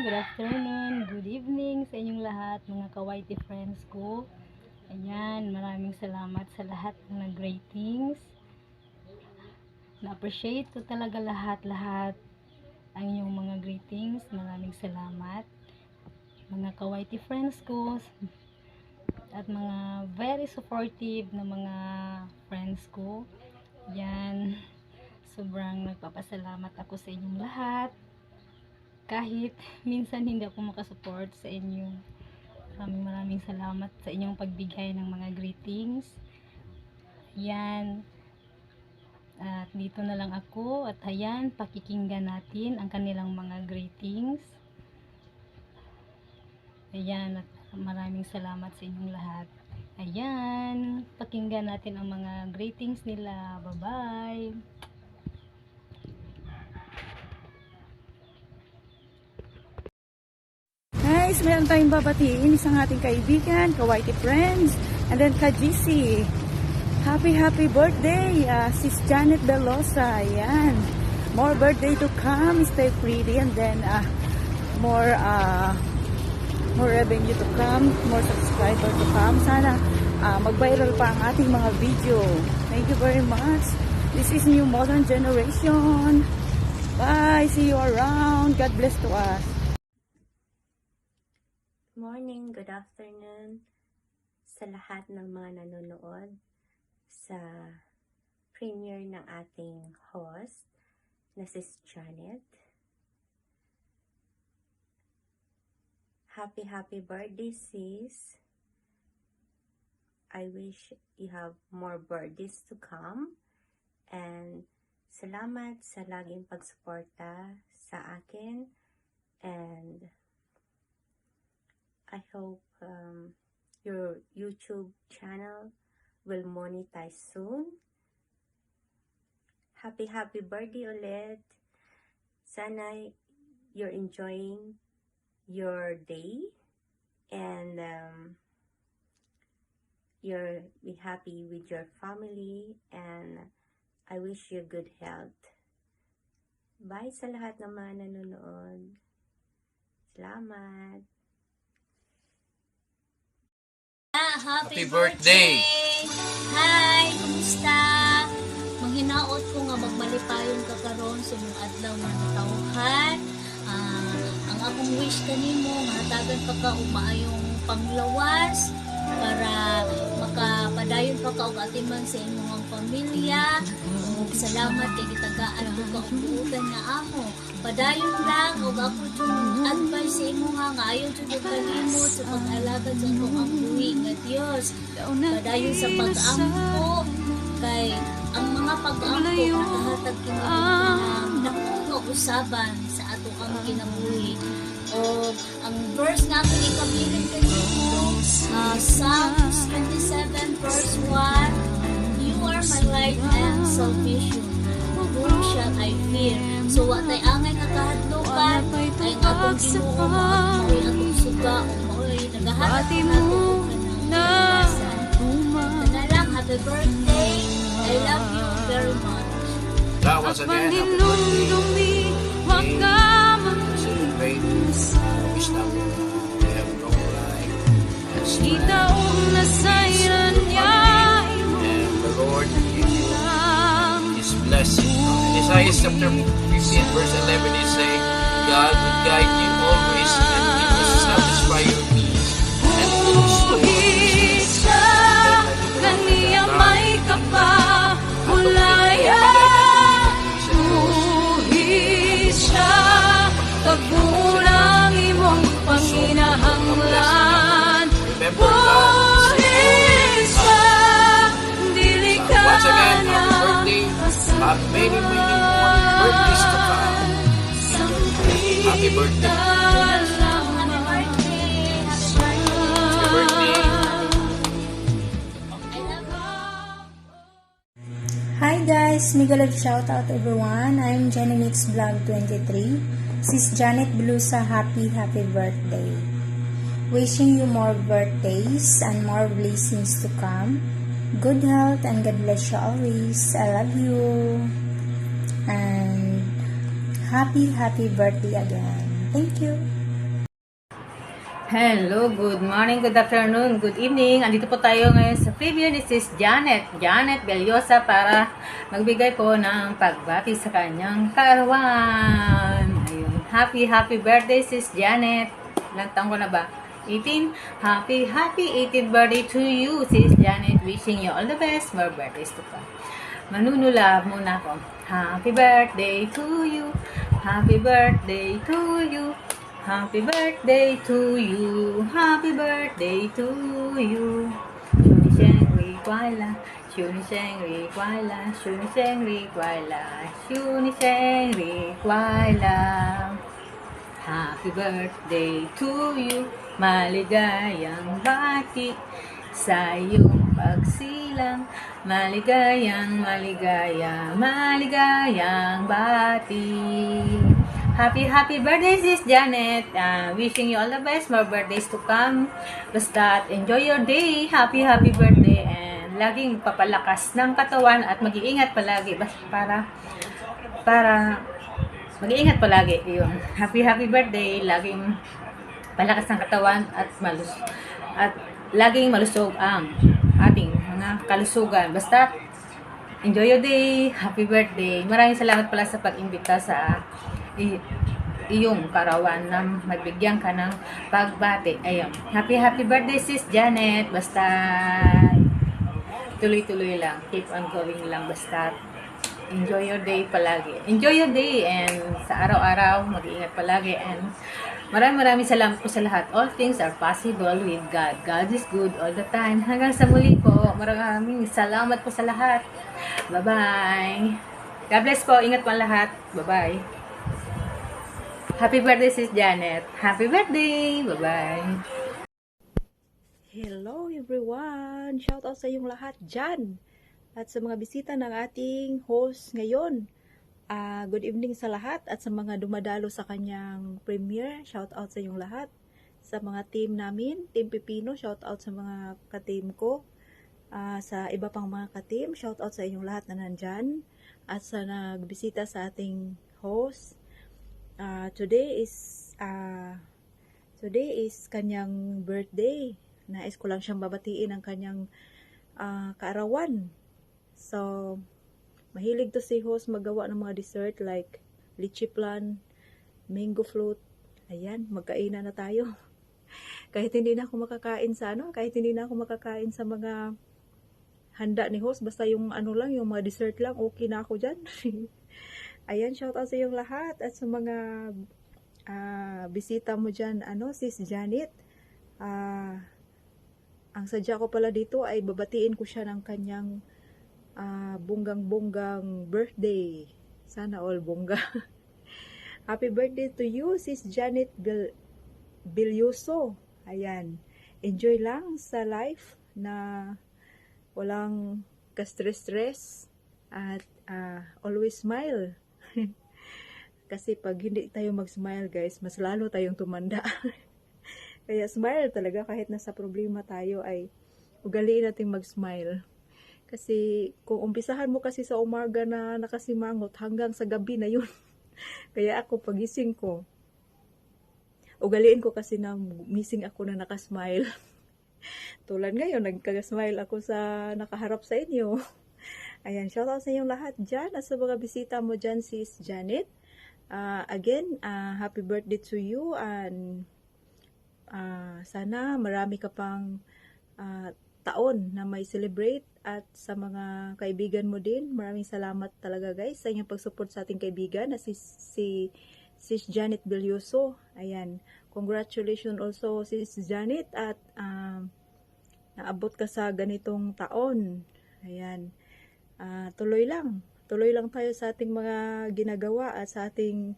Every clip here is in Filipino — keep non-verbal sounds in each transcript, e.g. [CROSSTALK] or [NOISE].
good afternoon, good evening sa inyong lahat, mga kawaiti friends ko. Ayan, maraming salamat sa lahat ng nag-ratings. Na-appreciate ko talaga lahat-lahat ang inyong mga greetings. Maraming salamat. Mga kawaiti friends ko at mga very supportive na mga friends ko. Yan, sobrang nagpapasalamat ako sa inyong lahat. Kahit minsan hindi ako makasupport sa inyo. Maraming maraming salamat sa inyong pagbigay ng mga greetings. Yan. At dito na lang ako at ayan, pakikinggan natin ang kanilang mga greetings. Ayan, at maraming salamat sa inyong lahat. Ayan, pakinggan natin ang mga greetings nila. Bye-bye! Guys, meron tayong babatiin isang ating kaibigan, kawaiti friends, and then ka GC. Happy, happy birthday, uh, Sis Janet Belosa. Ayan. More birthday to come. Stay pretty. And then, uh, more, uh, more revenue to come. More subscriber to come. Sana uh, mag-viral pa ang ating mga video. Thank you very much. This is new modern generation. Bye. See you around. God bless to us. morning, good afternoon sa lahat ng mga nanonood sa premiere ng ating host na si Janet. Happy, happy birthday, sis. I wish you have more birthdays to come. And salamat sa laging pagsuporta sa akin. And I hope um, your YouTube channel will monetize soon. Happy, happy birthday ulit. Sana you're enjoying your day and um, you're be happy with your family and I wish you good health. Bye sa lahat ng nanonood. Salamat! Happy birthday! Hi! Kumusta? Manghinaot ko nga magmalipayon ka karon sa mong adlaw nga natawhan. Ah, ang akong wish kanimo nga hatagan pa ka og maayong panglawas para makapadayon pa ka og atiman sa imong pamilya. Ug salamat kay gitagaan ko ka nga amo. Padayon lang og ako jud advice sa imo nga nga ayon jud og kalimot sa pag-alagad sa imong ang buhi nga Dios. Padayon sa pag-ampo kay ang mga pag-ampo nakahatag ng nakuha usaban sa ato ang kinabuhi. O ang verse na akong ikabilin kanimo, uh, Psalms 27 verse 1, You are my light and salvation. Shall I fear? So what ay angay nga kahadlukan, ay ang atong ginoo, mao'y atong suga, o mao'y nagahanap ng atong kanang na lang, happy birthday. I love you very much. That was again, happy birthday. We celebrate. Wish na mo to have long life and the Lord give you His blessing. Isaiah chapter 15 verse 11 is saying, God will guide you always Have many, many more birthdays to come. Happy birthday. Happy birthday. Hi guys, mega love shout out everyone. I'm Jenny Mix Vlog 23. Sis Janet Blusa, happy happy birthday. Wishing you more birthdays and more blessings to come. Good health and God bless you always. I love you. And happy happy birthday again. Thank you. Hello, good morning, good afternoon, good evening. Andito po tayo ngayon sa preview. This is Janet, Janet Belyosa para magbigay po ng pagbati sa kanyang kaarawan. Ayun. Happy, happy birthday, sis Janet. Ilang taong ko na ba? 18. Happy, happy 18th birthday to you, sis Janet. Wishing you all the best. More birthdays to come. Manunula muna ako. Happy birthday to you. Happy birthday to you. Happy birthday to you. Happy birthday to you. Shuni-sheng-ri-kwala. Shuni-sheng-ri-kwala. Shuni-sheng-ri-kwala. Shuni-sheng-ri-kwala. Happy birthday to you. Maligayang bati sa iyong pagsilang. Maligayang, maligaya, maligayang bati. Happy, happy birthday, sis Janet. Uh, wishing you all the best, more birthdays to come. Basta enjoy your day. Happy, happy birthday. And laging papalakas ng katawan at mag-iingat palagi. Basta para, para mag-iingat palagi. Yun. Happy, happy birthday. Laging palakas ng katawan at malus at laging malusog ang ating mga kalusugan. Basta enjoy your day. Happy birthday. Maraming salamat pala sa pag-imbita sa iyong karawan na magbigyan ka ng pagbati. Ayun. Happy, happy birthday, sis Janet. Basta tuloy-tuloy lang. Keep on going lang. Basta enjoy your day palagi. Enjoy your day and sa araw-araw, mag-iingat palagi and maraming maraming salamat po sa lahat. All things are possible with God. God is good all the time. Hanggang sa muli po, maraming salamat po sa lahat. Bye-bye. God bless po. Ingat po ang lahat. Bye-bye. Happy birthday, Sis Janet. Happy birthday. Bye-bye. Hello everyone! Shout out sa inyong lahat dyan! At sa mga bisita ng ating host ngayon. Ah, good evening sa lahat at sa mga dumadalo sa kanyang premiere. Shout out sa inyong lahat. Sa mga team namin, Team Pipino, shout out sa mga ka-team ko. Ah, sa iba pang mga ka-team, shout out sa inyong lahat na nandyan. At sa nagbisita sa ating host. Ah, today is ah, today is kanyang birthday. Nais ko lang siyang babatiin ang kanyang ah, kaarawan. So, mahilig to si host magawa ng mga dessert like lychee plan, mango float. Ayan, magkainan na tayo. [LAUGHS] kahit hindi na ako makakain sa ano, kahit hindi na ako makakain sa mga handa ni host, basta yung ano lang, yung mga dessert lang, okay na ako dyan. [LAUGHS] Ayan, shout out sa iyong lahat at sa mga ah, bisita mo dyan, ano, sis Janet. Ah, ang sadya ko pala dito ay babatiin ko siya ng kanyang ah, bonggang-bonggang birthday. Sana all bongga. [LAUGHS] Happy birthday to you, sis Janet Bil Bilyoso. Ayan. Enjoy lang sa life na walang ka-stress-stress at ah, always smile. [LAUGHS] Kasi pag hindi tayo mag-smile guys, mas lalo tayong tumanda. [LAUGHS] Kaya smile talaga kahit nasa problema tayo ay ugaliin natin mag-smile. Kasi kung umpisahan mo kasi sa umaga na nakasimangot hanggang sa gabi na yun. [LAUGHS] Kaya ako pagising ko, ugaliin ko kasi na missing ako na nakasmile. [LAUGHS] Tulad ngayon, nagka-smile ako sa nakaharap sa inyo. [LAUGHS] Ayan, shout out sa inyong lahat dyan at sa mga bisita mo dyan, sis Janet. Ah, again, ah, happy birthday to you and ah, sana marami ka pang ah, taon na may celebrate at sa mga kaibigan mo din. Maraming salamat talaga guys sa inyong pag-support sa ating kaibigan na si, si Sis Janet Belyoso. Ayan. Congratulations also Sis Janet at um, naabot ka sa ganitong taon. Ayan. Ah, tuloy lang. Tuloy lang tayo sa ating mga ginagawa at sa ating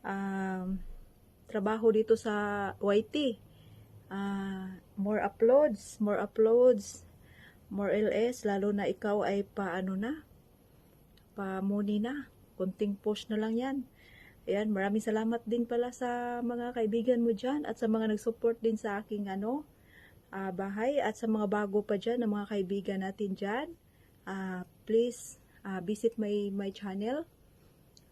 um, trabaho dito sa YT. Ah, more uploads, more uploads, more LS, lalo na ikaw ay paano na, pa-money na. Konting post na lang yan. Ayan, maraming salamat din pala sa mga kaibigan mo dyan at sa mga nag-support din sa aking ano, ah, bahay at sa mga bago pa dyan, ng mga kaibigan natin dyan. Ah, please ah, visit my, my channel.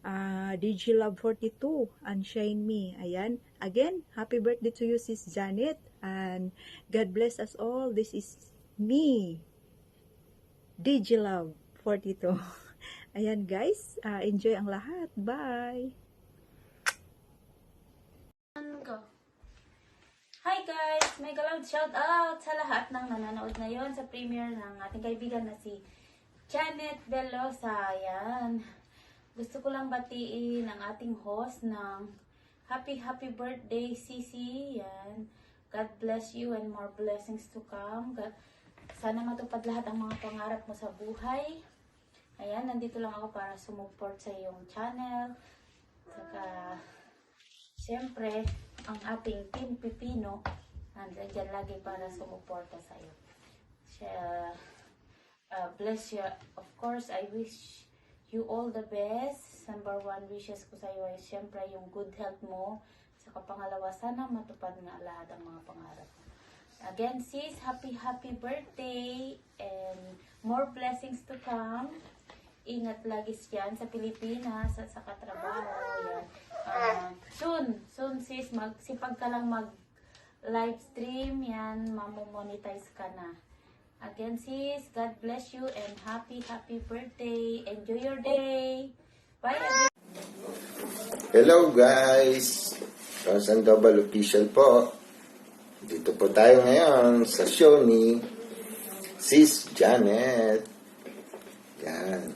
Ah, DigiLove42 and Shine Me. Ayan. Again, happy birthday to you, Sis Janet. And God bless us all. This is me, DigiLove42. [LAUGHS] Ayan guys, ah, enjoy ang lahat. Bye! Hi guys! May galawad shout out sa lahat ng nanonood ngayon sa premiere ng ating kaibigan na si Janet Velosa. Ayan. Gusto ko lang batiin ang ating host ng Happy Happy Birthday Sisi. Yan. God bless you and more blessings to come. God, sana matupad lahat ang mga pangarap mo sa buhay. Ayan, nandito lang ako para sumuport sa iyong channel. Saka, Siyempre, ang ating Team Pipino, nandiyan lagi para sumuporta sa iyo. Siya, uh, bless you. Of course, I wish you all the best. Number one wishes ko sa iyo ay siyempre yung good health mo. Saka pangalawa, sana matupad nga lahat ang mga pangarap. Again, sis, happy, happy birthday and more blessings to come. Ingat lagi yan sa Pilipinas at sa katrabaho. Yan. Ah, soon, soon sis, magsipag ka lang mag live stream. Yan, mamomonetize ka na. Again sis, God bless you and happy, happy birthday. Enjoy your day. Bye. Hello guys! Thousand Double Official po. Dito po tayo ngayon sa show ni Sis Janet. Yan.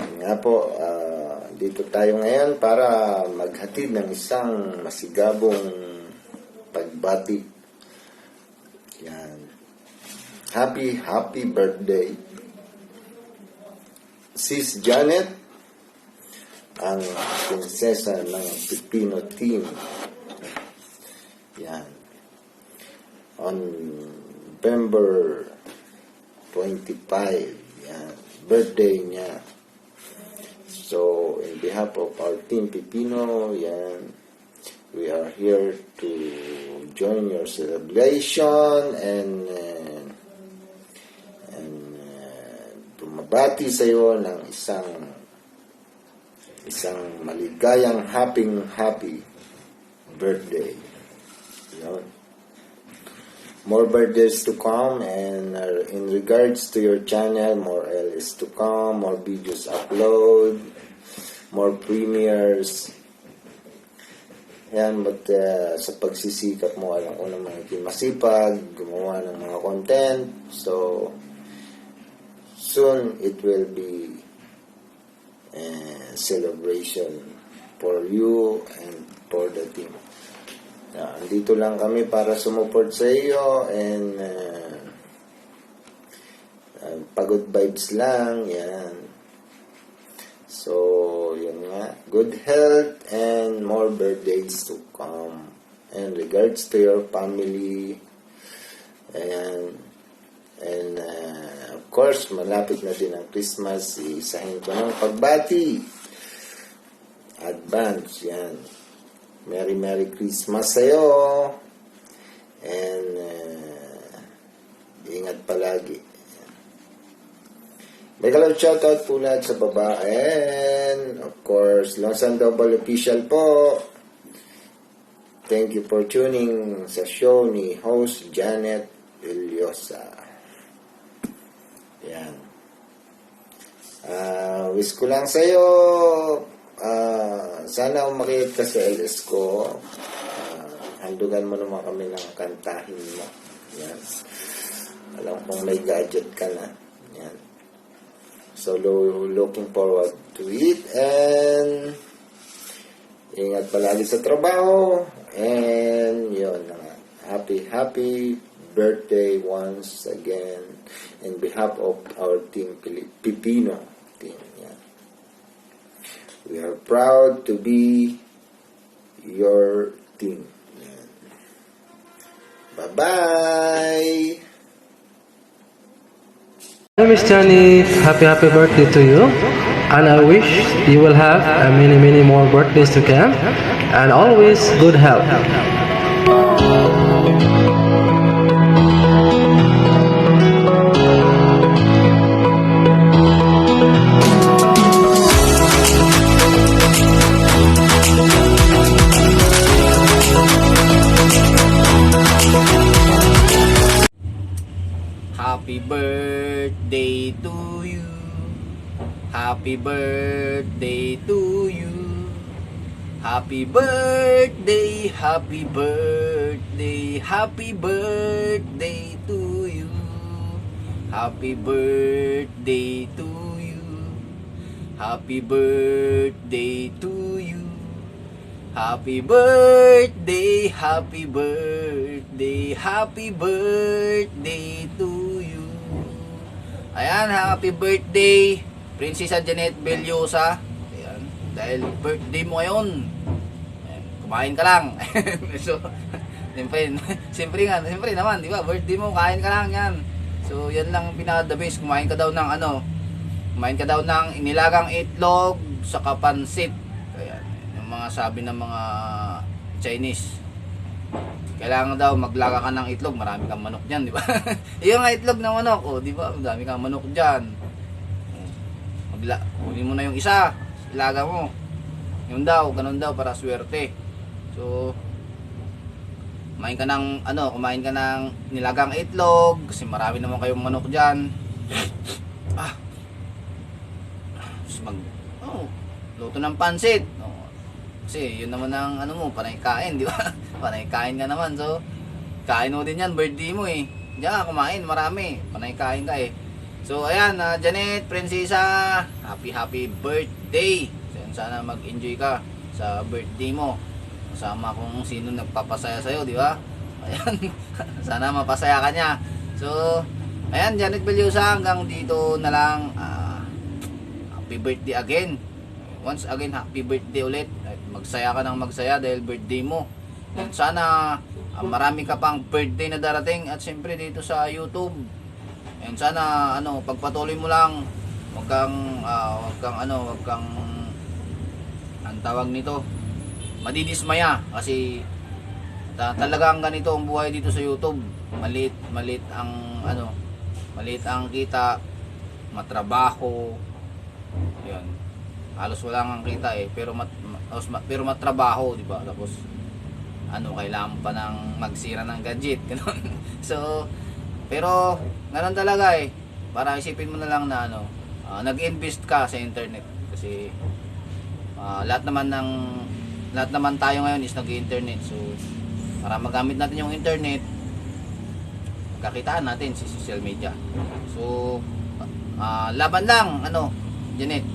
Nga po, ah, dito tayo ngayon para maghatid ng isang masigabong pagbati. Yan. Happy, happy birthday. Sis Janet, ang prinsesa ng Pipino team. Yan. On November 25, yan, birthday niya. So, in behalf of our team Pipino, yan, we are here to join your celebration and uh, and uh, tumabati sa iyo ng isang isang maligayang happy happy birthday. Yun. More birthdays to come and uh, in regards to your channel, more LS to come, more videos upload, more premieres. Yan, but uh, sa pagsisikap mo, alam ko naman hindi masipag, gumawa ng mga content. So, soon it will be uh, celebration for you and for the team. Uh, andito lang kami para sumuport sa iyo and uh, uh, pagod vibes lang, yan. So, yun nga. Good health and more birthdays to come. And regards to your family. And, and course, malapit na din ang Christmas. Isahin ko ng pagbati. Advance, yan. Merry Merry Christmas sa'yo. And uh, ingat palagi. Mega love shoutout po lahat sa baba. And of course, Longsan Double Official po. Thank you for tuning sa show ni host Janet Iliosa. Yan. Ah, wish ko lang sa'yo, ah, sana umakit ka sa LS ko. Ah, handugan mo naman kami ng kantahin mo. Yan. Alam kong may gadget ka na. Yan. So, lo- looking forward to it and ingat palagi sa trabaho and yun na nga. Happy, happy birthday once again in behalf of our team Pili- Pipino team. Yan. We are proud to be your team. Bye-bye! Hello, Miss Jenny. Happy, happy birthday to you. And I wish you will have many, many more birthdays to come. And always good health. Happy birthday to you. Happy birthday, happy birthday, happy birthday to you. Happy birthday to you. Happy birthday to you. Happy birthday, happy birthday, happy birthday to you. Ayan, happy birthday, Prinsesa Janet Bellosa. Ayan, dahil birthday mo ngayon. Ayan, kumain ka lang. [LAUGHS] so, siyempre, siyempre nga, siyempre naman, di ba? Birthday mo, kain ka lang yan. So, yan lang pinaka the best. Kumain ka daw ng ano, kumain ka daw ng inilagang itlog sa kapansit. Ayan, yung mga sabi ng mga Chinese. Kailangan daw maglaga ka ng itlog, marami kang manok diyan, di ba? [LAUGHS] yung nga itlog ng manok, oh, di ba? Marami kang manok diyan. Magla, kunin mo na yung isa, ilaga mo. Yun daw, ganun daw para swerte. So, kumain ka ng ano, kumain ka ng nilagang itlog kasi marami naman kayong manok diyan. Ah. Tapos mag oh, luto ng pansit. Oh, kasi yun naman ang ano mo, panay kain, [LAUGHS] di ba? panay kain ka naman. So, kain mo din yan, birthday mo eh. Diyan kumain, marami. Panay kain ka eh. So, ayan, ah, Janet, Prinsesa, happy happy birthday. Sana mag-enjoy ka sa birthday mo. Kasama kung sino nagpapasaya sa'yo, di ba? [LAUGHS] Ayan, sana mapasaya ka niya. So, ayan, Janet Bellosa, hanggang dito na lang. ah, happy birthday again. Once again, happy birthday ulit. At magsaya ka ng magsaya dahil birthday mo. At sana ah, marami ka pang birthday na darating at siyempre dito sa YouTube. And sana ano, pagpatuloy mo lang. Wag kang ah, wag kang ano, wag kang ang tawag nito madidismaya kasi ta- talagang ganito ang buhay dito sa YouTube. Malit, malit ang ano, malit ang kita, matrabaho. 'Yan. Halos wala nga kita eh, pero mat, ma- ma- pero matrabaho, di ba? Tapos ano, kailangan pa ng magsira ng gadget, [LAUGHS] ganun. so, pero ganun talaga eh. Para isipin mo na lang na ano, ah, nag-invest ka sa internet kasi ah, lahat naman ng lahat naman tayo ngayon is nag-internet. So, para magamit natin yung internet, kakitaan natin sa social media. So, ah, laban lang, ano, Janet.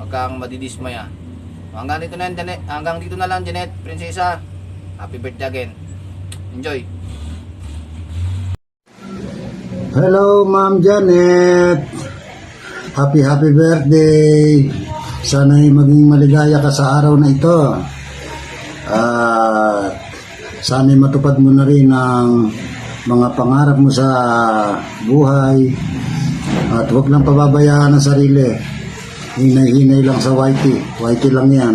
Huwag kang madidismaya. Hanggang dito na, Janet. Hanggang dito na lang, Janet, prinsesa. Happy birthday again. Enjoy. Hello, Ma'am Janet. Happy, happy birthday. Sana'y maging maligaya ka sa araw na ito. At sana'y matupad mo na rin ang mga pangarap mo sa buhay. At huwag lang pababayaan ang sarili. Hinay-hinay lang sa YT. YT lang yan.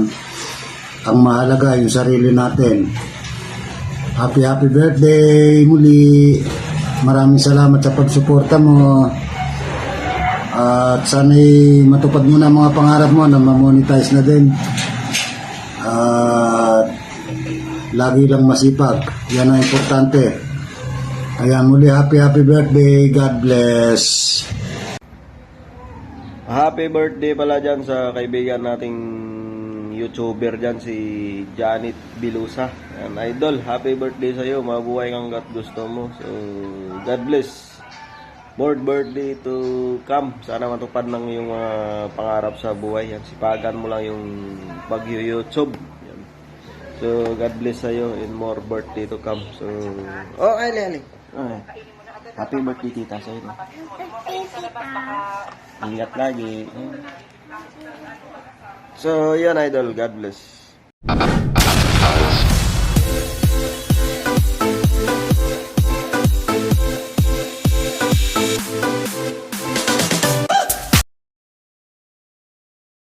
Ang mahalaga yung sarili natin. Happy, happy birthday muli. Maraming salamat sa pagsuporta mo. At sana'y matupad mo na mga pangarap mo na ma-monetize na din. At lagi lang masipag. Yan ang importante. Ayan muli, happy happy birthday. God bless. Happy birthday pala dyan sa kaibigan nating YouTuber dyan, si Janet Bilusa. Yan, idol, happy birthday sa'yo. Mabuhay kang gat gusto mo. So, God bless. More birthday to come. Sana matupad ng iyong mga pangarap sa buhay. Yan, sipagan mo lang yung pag-YouTube. So, God bless sa'yo and more birthday to come. So, oh, ali, ali. Oh, happy birthday tita sa'yo. Ingat lagi. So, yan idol. God bless.